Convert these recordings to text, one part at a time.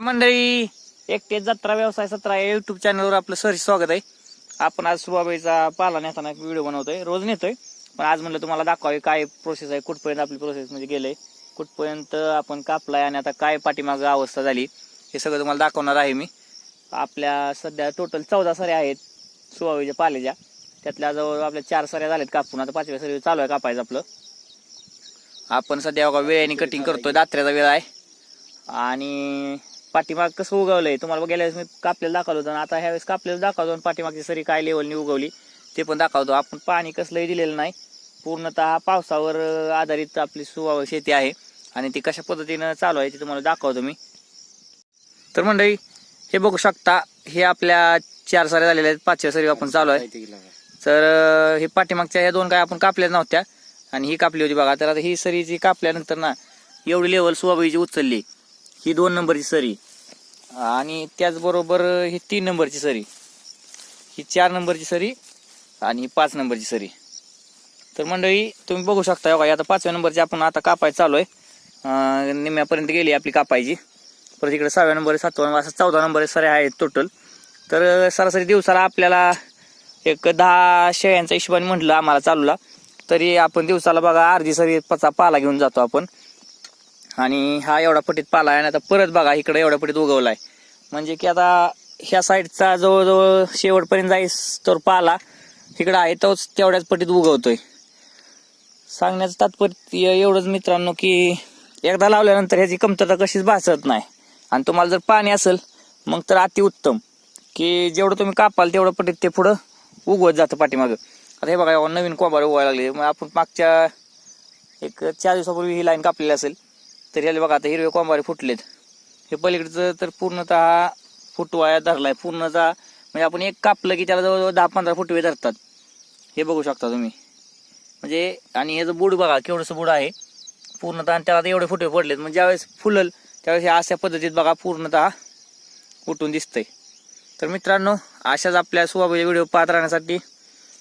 मंडळी एकटे जत्रा व्यवसाय सत्रा या युट्यूब चॅनलवर आपलं सर स्वागत आहे. आपण आज सुबाबाईचा पाला नेताना एक व्हिडिओ बनवतोय. रोज नेतोय पण आज म्हणलं तुम्हाला दाखवावे काय प्रोसेस आहे कुठपर्यंत आपली प्रोसेस म्हणजे गेलंय कुठपर्यंत आपण कापलाय आणि आता काय पाठीमागं अवस्था झाली हे सगळं तुम्हाला दाखवणार आहे मी. आपल्या सध्या टोटल चौदा सऱ्या आहेत सुबाबाईच्या पाल्याच्या त्यातल्या जवळ आपल्या चार सऱ्या झाल्यात कापून. आता पाचव्या सरी चालू आहे कापायचं आपलं. आपण सध्या वेळेने कटिंग करतोय दात्र्याचा वेळ आहे. आणि पाठीमाग कसं उगवलंय? तुम्हाला गेल्या वेळेस मी कापलेलं दाखवलं होतं आणि आता ह्या वेळेस कापलेलं दाखवतो आणि पाठीमागची सरी काय लेवलनी उगवली ते पण दाखवतो. आपण पाणी कसलंही दिलेलं नाही. पूर्णतः पावसावर आधारित आपली सुवा शेती आहे आणि ती कशा पद्धतीनं चालू आहे ते तुम्हाला दाखवतो मी. तर मंडळी हे बघू शकता हे आपल्या चार साऱ्या झालेल्या आहेत. पाचव्या सरी आपण चालू आहे. तर हे पाठीमागच्या ह्या दोन काय आपण कापल्या नव्हत्या आणि ही कापली होती बघा. तर आता ही सरी जी कापल्यानंतर ना एवढी लेवल सुवाबाईची उचलली. ही दोन नंबरची सरी. आणि त्याचबरोबर ही तीन नंबरची सरी. ही चार नंबरची सरी आणि ही पाच नंबरची सरी. तर मंडळी तुम्ही बघू शकता बघा आता पाचव्या नंबरची आपण आता कापाय चालू आहे. निम्म्यापर्यंत गेली आपली कापायची. परत इकडे सहाव्या नंबर सातवा असं चौदा नंबर सऱ्या आहेत टोटल तर सरासरी दिवसाला आपल्याला एक दहा शेळ्यांचा हिशोबाने म्हटलं आम्हाला चालूला. तरी आपण दिवसाला बघा अर्धी सरी पचा पाला घेऊन जातो आपण. आणि हा एवढा पटीत पाला आहे आणि आता परत बघा इकडे एवढ्या पटीत उगवलाय. म्हणजे की आता ह्या साईडचा जवळजवळ शेवटपर्यंत जाईस तर पाला इकडं आहे तोच तेवढ्याच पटीत उगवतोय. सांगण्याचं तात्पर्य एवढंच मित्रांनो की एकदा लावल्यानंतर ह्याची कमतरता कशीच भासत नाही. आणि तुम्हाला जर पाणी असेल मग तर अतिउत्तम की जेवढं तुम्ही कापाल तेवढं पटीत ते पुढं उगवत जातं पाठीमागं. आता हे बघा नवीन कोंबार उगवायला लागले. मग आपण मागच्या एक चार दिवसापूर्वी ही लाईन कापलेली असेल. तर ह्याला बघा आता हिरवे कोंबारे फुटलेत. हे पलीकडचं तर पूर्णतः फुटवाया धरलाय. पूर्णतः म्हणजे आपण एक कापलं की त्याला जवळजवळ दहा पंधरा फुटवे धरतात. हे बघू शकता तुम्ही. म्हणजे आणि याचं बुड बघा केवढंसं बुड आहे. पूर्णतः आणि त्याला एवढे फुटवे पडलेत. म्हणजे ज्यावेळेस फुलल त्यावेळेस हे अशा पद्धतीत बघा पूर्णतः उठून दिसतंय. तर मित्रांनो अशाच आपल्या सुबाबाई व्हिडिओ पाहत राहण्यासाठी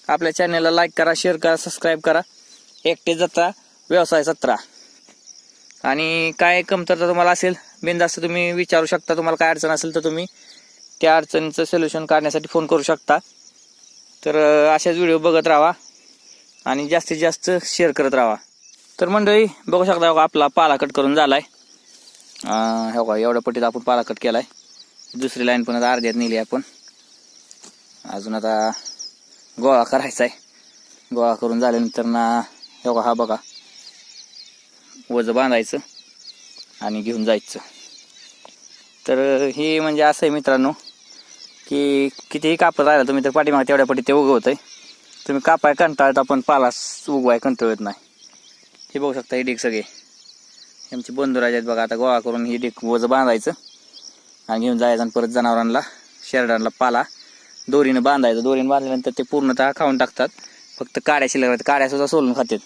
आपल्या चॅनलला लाईक करा शेअर करा सबस्क्राईब करा. एकटे जत्रा व्यवसाय सत्रा. आणि काय कमतरता तुम्हाला असेल बिनधास्त तुम्ही विचारू शकता तुम्हाला काय अडचण असेल तर तुम्ही त्या अडचणीचं सोल्युशन काढण्यासाठी फोन करू शकता. तर अशाच व्हिडिओ बघत राहा आणि जास्तीत जास्त शेअर करत राहा. तर मंडळी बघू शकता बघा आपला पाला कट करून झाला आहे हो बघा एवढ्या पट्टीत आपण पाला कट आहे दुसरी लाईन पण आता अर्ध्यात नेली आपण. अजून आता गोळा करायचा आहे गोळा करून झाल्यानंतर ना हो हा बघा. वज बांधायचं आणि घेऊन जायचं. तर हे म्हणजे असं आहे मित्रांनो की कितीही कापत राहिला तुम्ही तर पाठीमागे तेवढ्या पटी ते आहे तुम्ही कापाय कंटाळत आपण पाला उगवाय कंटाळत नाही. हे बघू शकता हे डेक सगळे. हे आमचे बंधू आहेत बघा आता गोळा करून हे डेक वज बांधायचं आणि घेऊन जायचं आणि परत जनावरांना शेरडांना पाला. दोरीनं बांधायचं. दोरीनं बांधल्यानंतर ते पूर्णतः खाऊन टाकतात. फक्त काड्या शिल्लक राहतात. काड्यासुद्धा सोलून खातात.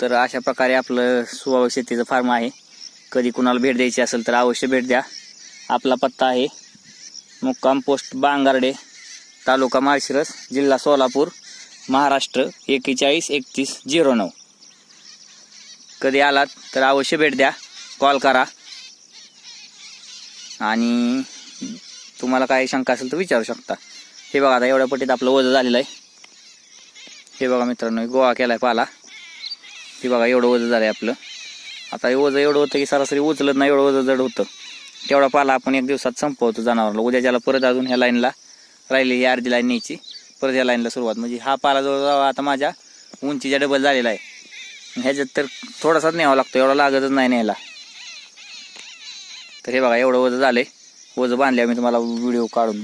तर अशा प्रकारे आपलं सुवाव शेतीचं फार्म आहे. कधी कुणाला भेट द्यायची असेल तर अवश्य भेट द्या. आपला पत्ता आहे मुक्काम पोस्ट बांगारडे तालुका माळशिरस जिल्हा सोलापूर महाराष्ट्र एकेचाळीस एकतीस झिरो नऊ. कधी आलात तर अवश्य भेट द्या. कॉल करा. आणि तुम्हाला काही शंका असेल तर विचारू शकता. हे बघा आता एवढ्या पटीत आपलं वजन झालेलं आहे. हे बघा मित्रांनो गोळा केला आहे पाला. हे बघा एवढं वजन आहे आपलं. आता हे वजन एवढं होतं की सरासरी उचलत नाही एवढं वजन जड होतं. तेवढा पाला आपण एक दिवसात संपवतो जनावरला उद्या ज्याला परत अजून ह्या लाईनला राहिली ही अर्धी लाईन न्यायची परत या लाईनला सुरुवात. म्हणजे हा पाला जवळजवळ आता माझ्या उंचीच्या डबल झालेला आहे. ह्याच्यात तर थोडासाच न्यावा लागतो एवढा लागतच नाही न्यायला. तर हे बघा एवढं वजन आहे वजं बांधले मी तुम्हाला व्हिडिओ काढून